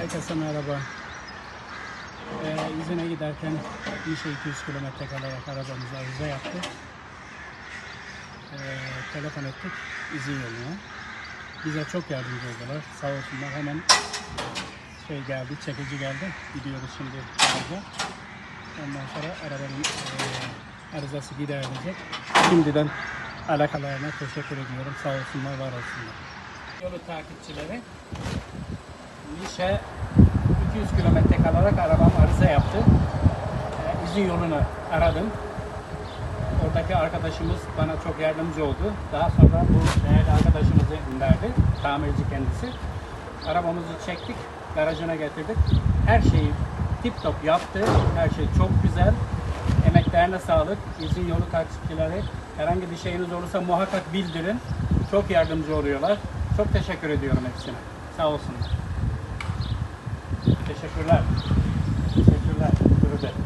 Herkese merhaba. Ee, izine giderken Nişe 200 kilometre kalarak arabamız arıza yaptı. Ee, telefon ettik izin yoluna. Bize çok yardımcı oldular. Sağ olsunlar hemen şey geldi, çekici geldi. Gidiyoruz şimdi araca. Ondan sonra arabanın e, arızası giderilecek. Şimdiden alakalarına teşekkür ediyorum. Sağ olsunlar, var olsunlar. Yolu takipçileri Nişe 200 kilometre kalarak arabam arıza yaptı. Ee, izin yolunu aradım. Oradaki arkadaşımız bana çok yardımcı oldu. Daha sonra bu değerli arkadaşımızı gönderdi. Tamirci kendisi. Arabamızı çektik, garajına getirdik. Her şeyi tip top yaptı. Her şey çok güzel. Emeklerine sağlık. İzin yolu takipçileri. Herhangi bir şeyiniz olursa muhakkak bildirin. Çok yardımcı oluyorlar. Çok teşekkür ediyorum hepsine. Sağ olsunlar. Teşekkürler. Teşekkürler. Teşekkürler.